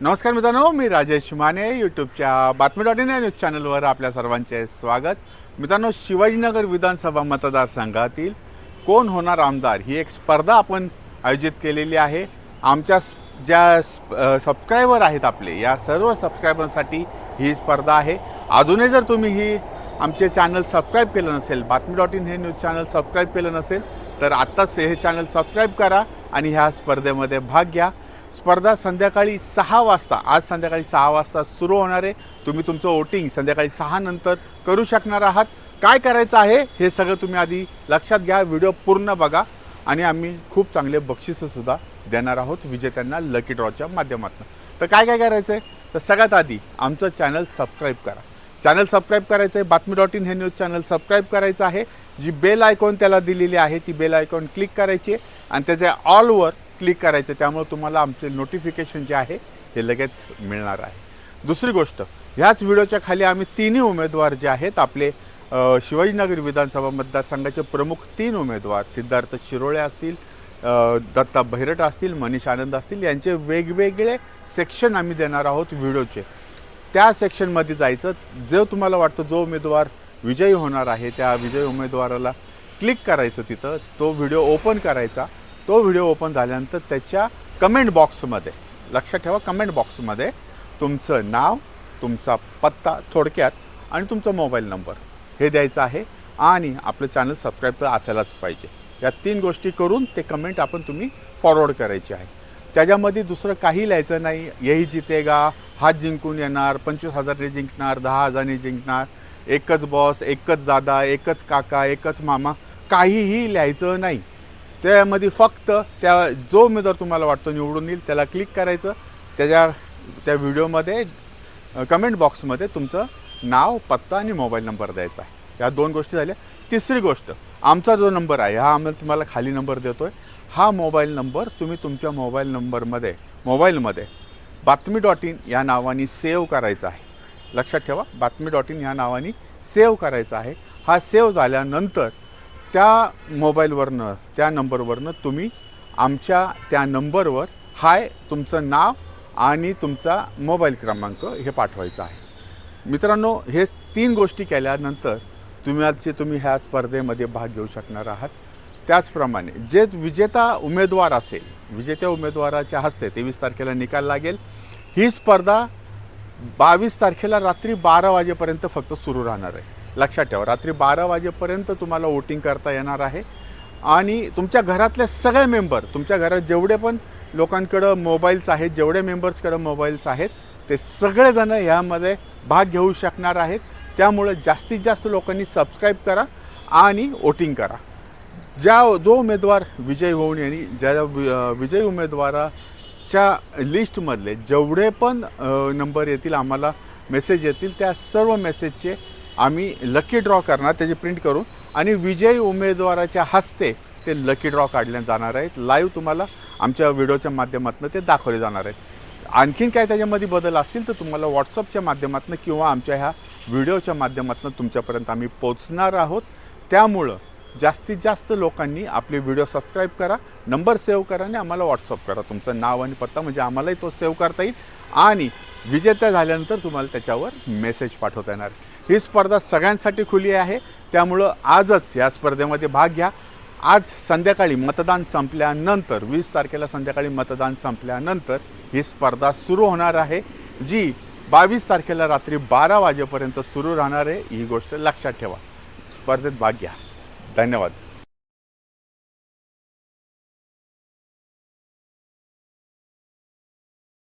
नमस्कार मित्रांनो मी राजेश माने यूट्यूबच्या बातमी डॉट इन या न्यूज चॅनलवर आपल्या सर्वांचे स्वागत. मित्रांनो शिवाजीनगर विधानसभा मतदारसंघातील कोण होणार आमदार ही एक स्पर्धा आपण आयोजित केलेली आहे. आमच्या ज्या सबस्क्रायबर आहेत आपले या सर्व सबस्क्रायबरसाठी ही स्पर्धा आहे. अजूनही जर तुम्ही ही आमचे चॅनल सबस्क्राईब केलं नसेल बातमी डॉट इन हे न्यूज चॅनल सबस्क्राईब केलं नसेल तर आत्ताच हे चॅनल सबस्क्राईब करा आणि ह्या स्पर्धेमध्ये भाग घ्या. स्पर्धा संध्याकाळी सहा वाजता आज संध्याकाळी सहा वाजता सुरू होणार आहे. तुम्ही तुमचं वोटिंग संध्याकाळी सहा नंतर करू शकणार आहात. काय करायचं आहे हे सगळं तुम्ही आधी लक्षात घ्या व्हिडिओ पूर्ण बघा. आणि आम्ही खूप चांगले बक्षिसंसुद्धा देणार आहोत विजेत्यांना लकी ड्रॉच्या माध्यमातून. तर काय काय करायचं आहे? तर सगळ्यात आधी आमचं चॅनल सबस्क्राईब करा. चॅनल सबस्क्राईब करायचं आहे बातमी डॉट इन हे न्यूज चॅनल सबस्क्राईब करायचं आहे. जी बेल आयकॉन त्याला दिलेली आहे ती बेल आयकॉन क्लिक करायची आहे. आणि त्याच्या ऑलवर क्लिक करायचं त्यामुळे तुम्हाला आमचे नोटिफिकेशन जे आहे हे लगेच मिळणार आहे. दुसरी गोष्ट ह्याच व्हिडिओच्या खाली आम्ही तिन्ही उमेदवार जे आहेत आपले शिवाजीनगर विधानसभा मतदारसंघाचे प्रमुख तीन उमेदवार सिद्धार्थ शिरोळे असतील दत्ता भैरट असतील मनीष आनंद असतील यांचे वेगवेगळे सेक्शन आम्ही देणार आहोत व्हिडिओचे. त्या सेक्शनमध्ये जायचं जो तुम्हाला वाटतं जो उमेदवार विजयी होणार आहे त्या विजयी उमेदवाराला क्लिक करायचं तिथं तो व्हिडिओ ओपन करायचा तो व्हिडिओ ओपन झाल्यानंतर त्याच्या कमेंट बॉक्समध्ये लक्षात ठेवा कमेंट बॉक्समध्ये तुमचं नाव तुमचा पत्ता थोडक्यात आणि तुमचा मोबाईल नंबर हे द्यायचं आहे आणि आपलं चॅनल सबस्क्राईब तर असायलाच पाहिजे. या तीन गोष्टी करून ते कमेंट आपण तुम्ही फॉरवर्ड करायचे आहे. त्याच्यामध्ये दुसरं काही लिहायचं नाही. यही जितेगा हात जिंकून येणार पंचवीस हजारने जिंकणार दहा हजारने जिंकणार एकच बॉस एकच दादा एकच काका एकच मामा काहीही लिहायचं नाही. त्यामध्ये फक्त त्या जो उमेदवार तुम्हाला वाटतो निवडून येईल त्याला क्लिक करायचं. त्याच्या त्या व्हिडिओमध्ये कमेंट बॉक्समध्ये तुमचं नाव पत्ता आणि मोबाईल नंबर द्यायचा आहे. या दोन गोष्टी झाल्या. तिसरी गोष्ट आमचा जो नंबर आहे हा आम्हाला तुम्हाला खाली नंबर देतो आहे हा मोबाईल नंबर तुम्ही तुमच्या मोबाईल नंबरमध्ये मोबाईलमध्ये बातमी डॉट इन या नावाने सेव्ह करायचा आहे. लक्षात ठेवा बातमी डॉट इन या नावाने सेव्ह करायचा आहे. हा सेव्ह झाल्यानंतर त्या मोबाईलवरनं त्या नंबरवरनं तुम्ही आमच्या त्या नंबरवर हाय तुमचं नाव आणि तुमचा मोबाईल क्रमांक हे पाठवायचं आहे. मित्रांनो हे तीन गोष्टी केल्यानंतर तुम्ही आजचे तुम्ही ह्या स्पर्धेमध्ये भाग घेऊ शकणार आहात. त्याचप्रमाणे जे विजेता उमेदवार असेल विजेत्या उमेदवाराच्या हस्ते तेवीस तारखेला निकाल लागेल. ही स्पर्धा बावीस तारखेला रात्री बारा वाजेपर्यंत फक्त सुरू राहणार आहे. लक्षात ठेवा. रात्री बारा वाजेपर्यंत तुम्हाला वोटिंग करता येणार आहे. आणि तुमच्या घरातल्या सगळे मेंबर तुमच्या घरात जेवढे पण लोकांकडं मोबाईल्स आहेत जेवढे मेंबर्सकडं मोबाईल्स आहेत ते सगळेजण ह्यामध्ये भाग घेऊ शकणार आहेत. त्यामुळे जास्तीत जास्त लोकांनी सबस्क्राईब करा आणि वोटिंग करा. ज्या जो उमेदवार विजय होऊन यांनी ज्या वि- विजयी उमेदवाराच्या लिस्टमधले जेवढे पण नंबर येतील आम्हाला मेसेज येतील त्या सर्व मेसेजचे आम्ही लकी ड्रॉ करणार त्याची प्रिंट करून. आणि विजयी उमेदवाराच्या हस्ते ते लकी ड्रॉ काढले जाणार आहेत. लाईव्ह तुम्हाला आमच्या व्हिडिओच्या माध्यमातून ते दाखवले जाणार आहेत. आणखीन काय त्याच्यामध्ये बदल असतील तर तुम्हाला व्हॉट्सअपच्या माध्यमातून किंवा आमच्या ह्या व्हिडिओच्या माध्यमातून तुमच्यापर्यंत आम्ही पोचणार आहोत. त्यामुळं जास्तीत जास्त लोकांनी आपले व्हिडिओ सबस्क्राईब करा नंबर सेव्ह करा आणि आम्हाला व्हॉट्सअप करा. तुमचं नाव आणि पत्ता म्हणजे आम्हालाही तो सेव्ह करता येईल. आणि विजेता झाल्यानंतर तुम्हाला त्याच्यावर मेसेज पाठवता येणार. ही स्पर्धा सगळ्यांसाठी खुली आहे. त्यामुळं आजच या स्पर्धेमध्ये भाग घ्या. आज संध्याकाळी मतदान संपल्यानंतर वीस तारखेला संध्याकाळी मतदान संपल्यानंतर ही स्पर्धा सुरू होणार आहे जी बावीस तारखेला रात्री बारा वाजेपर्यंत सुरू राहणार आहे ही गोष्ट लक्षात ठेवा. स्पर्धेत भाग घ्या. धन्यवाद.